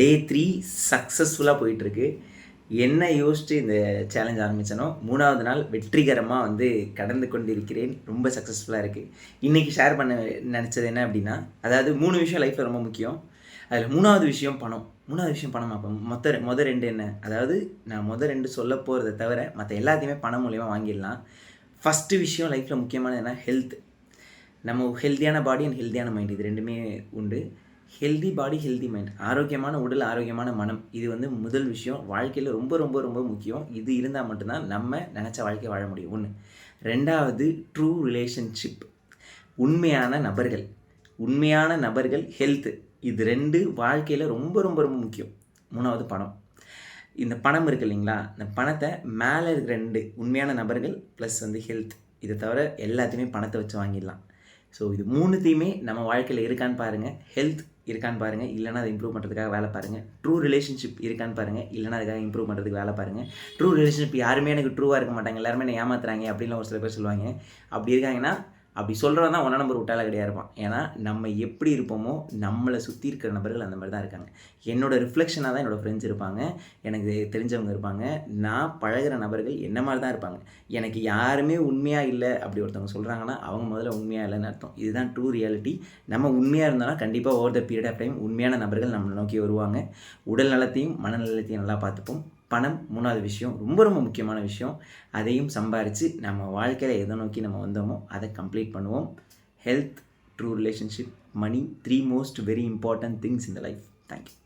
Day three சக்ஸஸ்ஃபுல்லாக போயிட்டுருக்கு. என்ன யோசிச்சு இந்த சேலஞ்ச் ஆரம்பித்தனோ மூணாவது நாள் வெற்றிகரமாக வந்து கடந்து கொண்டிருக்கிறேன். ரொம்ப சக்ஸஸ்ஃபுல்லாக இருக்குது இன்றைக்கி ஷேர் பண்ண நினச்சது என்ன அப்படின்னா அதாவது மூணு விஷயம் லைஃப்பில் ரொம்ப முக்கியம். அதில் மூணாவது விஷயம் பணம். மூணாவது விஷயம் பணம். அப்போ மொத்த மொதல் ரெண்டு என்ன? அதாவது நான் மொதல் ரெண்டு சொல்ல போகிறத தவிர மற்ற எல்லாத்தையுமே பணம் மூலியமாக வாங்கிடலாம். ஃபஸ்ட்டு விஷயம் லைஃப்பில் முக்கியமானது என்ன ஹெல்த் நம்ம ஹெல்த்தியான பாடி அண்ட் ஹெல்த்தியான மைண்ட் இது ரெண்டுமே உண்டு. ஹெல்தி பாடி ஹெல்தி மைண்ட் ஆரோக்கியமான உடல் ஆரோக்கியமான மனம். இது வந்து முதல் விஷயம். வாழ்க்கையில் ரொம்ப ரொம்ப ரொம்ப முக்கியம். இது இருந்தால் மட்டும்தான் நம்ம நினச்ச வாழ்க்கை வாழ முடியும். ஒன்று ரெண்டாவது ட்ரூ ரிலேஷன்ஷிப் உண்மையான நபர்கள். உண்மையான நபர்கள் ஹெல்த்து இது ரெண்டு வாழ்க்கையில் ரொம்ப ரொம்ப ரொம்ப முக்கியம். மூணாவது பணம். இந்த பணம் இருக்கு இல்லைங்களா? இந்த பணத்தை மேலே இருக்கிற ரெண்டு உண்மையான நபர்கள் ப்ளஸ் வந்து ஹெல்த் இதை தவிர எல்லாத்தையுமே பணத்தை வச்சு வாங்கிடலாம். ஸோ இது மூணுத்தையுமே நம்ம வாழ்க்கையில் இருக்கான்னு பாருங்கள் ஹெல்த் இருக்கான்னு பாருங்கள் இல்லைனா அதை இம்ப்ரூவ் பண்ணுறதுக்காக வேலை பாருங்கள் ட்ரூ ரிலேஷன்ஷிப் இருக்கான்னு பாருங்கள் இல்லைனா அதுக்காக இம்ப்ரூவ் பண்ணுறதுக்கு வேலை பாருங்கள் ட்ரூ ரிலேஷன்ஷிப் யாருமே எனக்கு ட்ரூவாக இருக்க மாட்டாங்க. எல்லாருமே என்னை ஏமாத்துறாங்க அப்படின்லாம் ஒரு சில பேர் சொல்லுவாங்க. அப்படி இருக்காங்கன்னா அப்படி சொல்கிறவன் தான் ஒன்றா நம்பர் விட்டால கிடையாது இருப்பான். ஏன்னா நம்ம எப்படி இருப்போமோ நம்மளை சுற்றி இருக்கிற நபர்கள் அந்த மாதிரி தான் இருக்காங்க. என்னோடய ரிஃப்ளெக்ஷனாக தான் என்னோடய ஃப்ரெண்ட்ஸ் இருப்பாங்க. எனக்கு தெரிஞ்சவங்க இருப்பாங்க. நான் பழகுற நபர்கள் என்ன மாதிரி தான் இருப்பாங்க. எனக்கு யாருமே உண்மையாக இல்லை அப்படி ஒருத்தவங்க சொல்கிறாங்கன்னா அவங்க முதல்ல உண்மையாக இல்லைன்னு அர்த்தம். இதுதான் ட்ரூ ரியாலிட்டி நம்ம உண்மையாக இருந்தாலும் கண்டிப்பாக over the period of time உண்மையான நபர்கள் நம்மளை நோக்கி வருவாங்க. உடல் நலத்தையும் மனநலத்தையும் நல்லா பார்த்துப்போம். பணம் மூணாவது விஷயம் ரொம்ப ரொம்ப முக்கியமான விஷயம். அதையும் சம்பாரித்து நம்ம வாழ்க்கையில் எதை நோக்கி நம்ம வந்தோமோ அதை கம்ப்ளீட் பண்ணுவோம். Health true relationship money three most very important things இந்த லைஃப் தேங்க்யூ